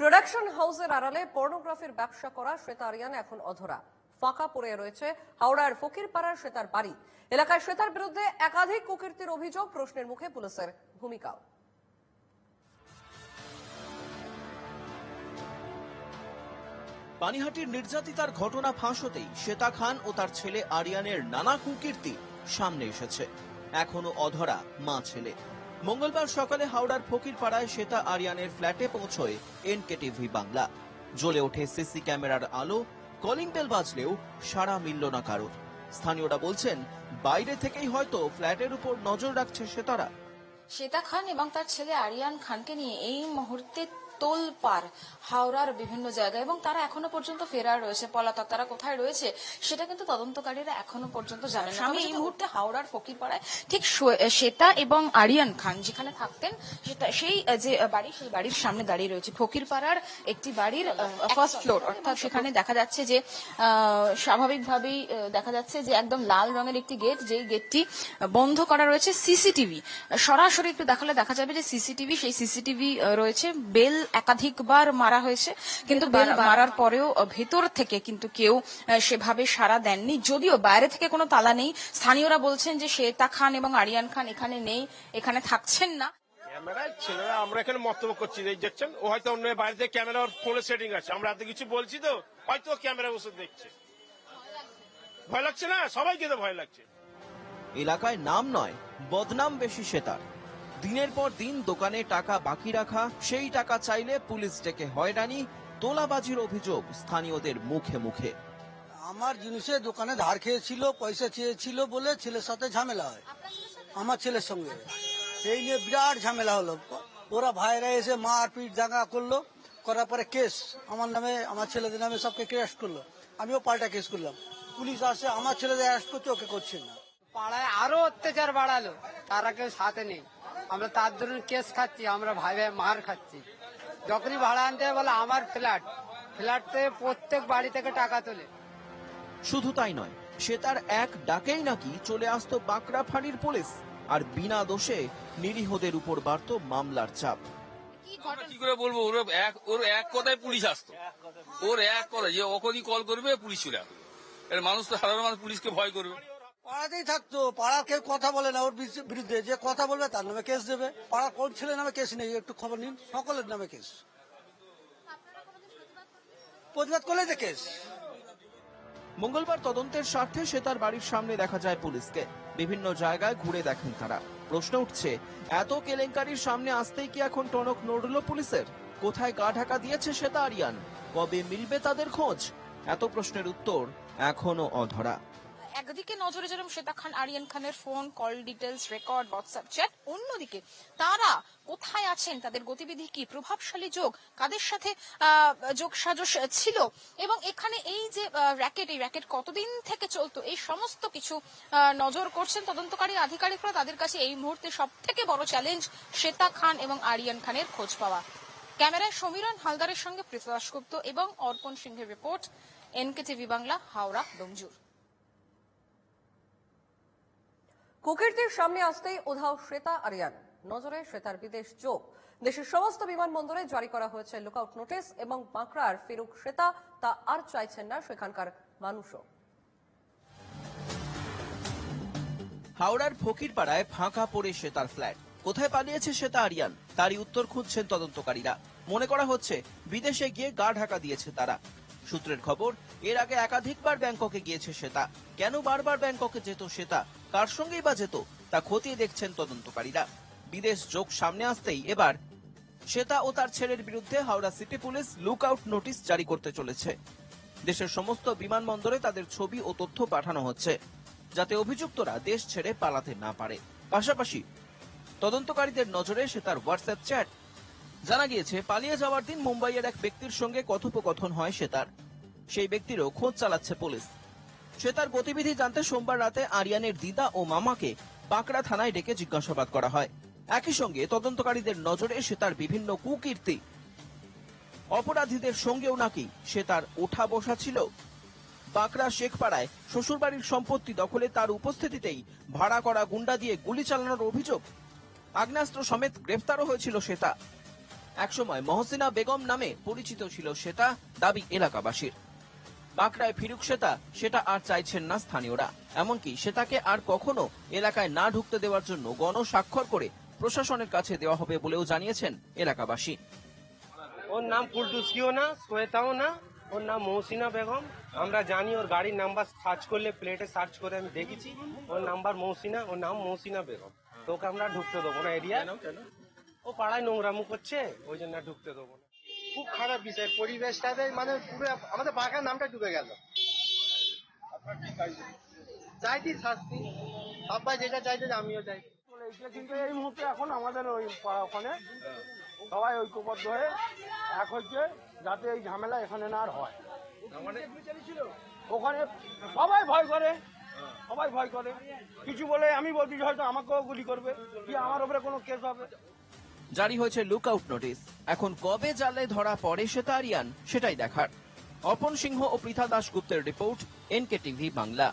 Production হাউসের আড়ালে পর্নোগ্রাফির ব্যবসা করা শ্বেতা আরিয়ান এখন অধরা। ফাঁকা পড়ে রয়েছে হাওড়ার ফকিরপাড়ার শ্বেতার বাড়ি। এলাকায় শ্বেতার বিরুদ্ধে একাধিক কুকীর্তির অভিযোগ, প্রশ্নের মুখে পুলিশের ভূমিকাও। পানিহাটির নির্যাতিতার ঘটনা ফাঁস হতেই শ্বেতা খান ও তার ছেলে আরিয়ানের নানা কুকীর্তি সামনে এসেছে। এখনও অধরা মা ছেলে মঙ্গলবার সকালে হাওড়ার ফকিরপাড়ায় শ্বেতা আরিয়ানের ফ্ল্যাটে পৌঁছয় এনকেটিভি বাংলা। জ্বলে ওঠে সিসি ক্যামেরার আলো, কলিং বেল বাজলেও সারা মিলল না কারোর। স্থানীয়রা বলছেন, বাইরে থেকেই হয়তো ফ্ল্যাটের উপর নজর রাখছে শ্বেতারা। শ্বেতা খান এবং তার ছেলে আরিয়ান খানকে নিয়ে এই মুহূর্তে তোলপাড় হাওড়ার বিভিন্ন জায়গায়। এবং তারা এখনও পর্যন্ত ফেরার রয়েছে পলাতক তারা কোথায় রয়েছে সেটা কিন্তু তদন্তকারীরা এখনও পর্যন্ত জানেন না। আমি এই মুহূর্তে হাওড়ার ফকিরপাড়ায় ঠিক শ্বেতা এবং আরিয়ান খান যেখানে থাকতেন সেটা সেই যে বাড়ি সেই বাড়ির সামনে দাঁড়িয়ে রয়েছে। ফকিরপাড়ার একটি বাড়ির ফার্স্ট ফ্লোর অর্থাৎ সেখানে দেখা যাচ্ছে যে স্বাভাবিকভাবেই দেখা যাচ্ছে যে একদম লাল রঙের একটি গেট যেই গেটটি বন্ধ করা রয়েছে সিসিটিভি। সরাসরি একটু দেখালে দেখা যাবে যে সিসিটিভি সেই সিসিটিভি রয়েছে। বেল একাধিকবার মারা হয়েছে কিন্তু বেল মারার পরেও ভেতর থেকে কিন্তু কেউ সেভাবে সাড়া দেননি। যদিও বাইরে থেকে কোনো তালা নেই। স্থানীয়রা বলছেন যে শ্বেতা খান এবং আরিয়ান খান এখানে নেই এখানে থাকছেন না। ক্যামেরায় ছেলেরা আমরা এখানে মন্তব্য করছি এই দেখছেন? ও হয়তো অন্য বাড়িতে ক্যামেরার ফোনে সেটিং আছে। আমরা এত কিছু বলছি তো হয়তো ক্যামেরা বসে দেখছে। ভয় লাগছে না? সবাইকে তো ভয় লাগছে। এলাকায় নাম নয় বদনাম বেশি শ্বেতার দিনের পর দিন দোকানে টাকা বাকি রাখা সেই টাকা চাইলে পুলিশ ডেকে হয়রানি তোলাবাজির অভিযোগ স্থানীয়দের মুখে মুখে। আমার জিনিসে দোকানে ধার খেয়েছিল পয়সা চেয়েছিল বলে ছেলের সাথে ঝামেলা হয় আমার ছেলের সঙ্গে। এই নিয়ে বিরাট ঝামেলা হলো। ওরা ভাইরা এসে মারপিট দাঙ্গা করল করার পরে কেস আমার নামে আমার ছেলেদের নামে সবকে কেস করল। আমিও পাল্টা কেস করলাম। পুলিশ আসে আমার ছেলেদের অ্যারেস্ট করছে ওকে করছে না। পাড়ায় আরও অত্যাচার বাড়ালো তারা কেউ সাথে নেই। আমরা তার ধরুন কেস খাচ্ছি আমরা ভাই ভাই মার খাচ্ছি। যখনই ভাড়া আনতে বলে আমার ফ্ল্যাট। ফ্ল্যাট থেকে প্রত্যেক বাড়ি থেকে টাকা তোলে। শুধু তাই নয় সে তার এক ডাকেই নাকি চলে আসতো বাঁকড়া ফাঁড়ির পুলিশ আর বিনা দোষে নিরীহদের উপর বাড়ত মামলার চাপ। কি করে বলব? ওর এক ওর এক কথায় পুলিশ আসতো। ওর এক কথা যে ওখনই কল করবে পুলিশ চলে আসবে। এর মানুষ তো সাধারণ মানুষ পুলিশকে ভয় করবে। পাড়াতেই থাকতো, পাড়ার কেউ কথা বলে না ওর বিরুদ্ধে- যে কথা বলবে তার নামে কেস দেবে। পাড়ার কোন ছেলের নামে কেস নেই, একটু খবর নিন। সকলের নামে কেস। প্রতিবাদ করলে যে কেস। মঙ্গলবার তদন্তের স্বার্থে সে তার বাড়ির সামনে দেখা যায় পুলিশকে। বিভিন্ন জায়গায় ঘুরে দেখেন তারা। প্রশ্ন উঠছে, এত কেলেঙ্কারির সামনে আসতেই কি এখন টনক নড়ল পুলিশের? কোথায় গা ঢাকা দিয়েছে শ্বেতা আরিয়ান? কবে মিলবে তাদের খোঁজ? এত প্রশ্নের উত্তর এখনও অধরা। একদিকে নজরে যেরকম শ্বেতা খান, আরিয়ান খানের phone, call details, record, WhatsApp, chat. অন্যদিকে তারা কোথায় আছেন, তাদের গতিবিধি কি, প্রভাবশালী যোগ, কাদের সাথে যোগ সাজস ছিল, এবং এখানে এই যে র্যাকেট এই র্যাকেট কতদিন থেকে চলতো, এই সমস্ত কিছু নজর করছেন তদন্তকারী আধিকারিকরা। তাদের কাছে এই মুহূর্তে সব থেকে বড় চ্যালেঞ্জ শ্বেতা খান এবং আরিয়ান খানের খোঁজ পাওয়া। ক্যামেরায় সমীরণ হালদারের সঙ্গে প্রীত দাশগুপ্ত এবং অর্পণ সিংহের report NK TV Bangla, Howrah, Domjur. কুকীর্তির সামনে আসতেই উধাও শ্বেতা আরিয়ান। নজরে শ্বেতার বিদেশ যোগ দেশের সমস্ত বিমানবন্দরে জারি করা হয়েছে লুকআউট নোটিশ এবং বাঁকড়ার ফেরুক শ্বেতা, তা আর চাইছেন না সেখানকার মানুষও। হাওড়ার ফকিরপাড়ায় ফাঁকা পড়ে শ্বেতার ফ্ল্যাট। কোথায় পালিয়েছে শ্বেতা আরিয়ান? তারই উত্তর খুঁজছেন তদন্তকারীরা। মনে করা হচ্ছে, বিদেশে গিয়ে গা ঢাকা দিয়েছে তারা। সূত্রের খবর, এর আগে একাধিকবার ব্যাংককে গিয়েছে শ্বেতা। কেন বারবার ব্যাংককে যেত শ্বেতা? কার সঙ্গেই বা যেত, তা খতিয়ে দেখছেন তদন্তকারীরা। বিদেশ যোগ সামনে আসতেই এবার শ্বেতা ও তার ছেলের বিরুদ্ধে Howrah city police lookout notice জারি করতে চলেছে। দেশের সমস্ত বিমানবন্দরে তাদের ছবি ও তথ্য পাঠানো হচ্ছে, যাতে অভিযুক্তরা দেশ ছেড়ে পালাতে না পারে। পাশাপাশি তদন্তকারীদের নজরে সে তার হোয়াটসঅ্যাপ চ্যাট। জানা গিয়েছে, পালিয়ে যাওয়ার দিন মুম্বাইয়ের এক ব্যক্তির সঙ্গে কথোপকথন হয় সে তার। সেই ব্যক্তিরও খোঁজ চালাচ্ছে পুলিশ। সে তার গতিবিধি জানতে সোমবার রাতে আরিয়ানের দিদা ও মামাকে পাকড়া থানায় ডেকে জিজ্ঞাসাবাদ করা হয়। একই সঙ্গে তদন্তকারীদের নজরে সে তার বিভিন্ন কুকীর্তি। অপরাধীদের সঙ্গেও নাকি সে তার ওঠা বসা ছিল। বাঁকড়া শেখপাড়ায় শ্বশুরবাড়ির সম্পত্তি দখলে তার উপস্থিতিতেই ভাড়া করা গুন্ডা দিয়ে গুলি চালানোর অভিযোগ। আগ্নেয়াস্ত্র সমেত গ্রেফতারও হয়েছিল শ্বেতা। একসময় মহসিনা বেগম নামে পরিচিত ছিল শ্বেতা, দাবি এলাকাবাসীর। বাঁকড়ায় ফিরুক শ্বেতা সেটা আর চাইছেন না স্থানীয়রা। এমনকি শ্বেতাকে আর কখনো এলাকায় না ঢুকতে দেওয়ার জন্য গণস্বাক্ষর করে প্রশাসনের কাছে দেওয়া হবে বলেও জানিয়েছেন এলাকাবাসী। ওর নাম কুলটুসকিও না শ্বেতাও না ওর নাম মৌসিনা বেগম। আমরা জানি ওর গাড়ির নাম্বার সার্চ করলে প্লেটে সার্চ করে আমি দেখেছি। ওর নাম্বার মৌসিনা ওর নাম মৌসিনা বেগম। তো ওকে আমরা ঢুকতে দেবো না এরিয়া? ও পাড়ায় নোংরামু করছে ওই জন্য ঢুকতে দেবো না। খুব খারাপ বিষয়। পরিবেশটাতে মানে পুরো আমাদের বাঁকার নামটা ডুবে গেল। চাইছি শাস্তি। সবাই যেটা চাইছে যে আমিও চাই। কিন্তু এই মুহূর্তে এখন আমাদের ওই ওখানে। সবাই ঐক্যবদ্ধ হয়ে এক হচ্ছে যাতে এই ঝামেলা এখানে না আর হয়। ওখানে সবাই ভয় করে। সবাই ভয় করে। কিছু বলে আমি বলছি হয়তো আমাকেও গুলি করবে। কি আমার উপরে কোনো কেস হবে? জারি হয়েছে লুক আউট নোটিশ এখন কবে জালে ধরা পড়ে সে তারিয়ান, সেটাই দেখার। অপন সিংহ ও পৃথা দাশগুপ্তের রিপোর্ট এনকে টিভি বাংলা।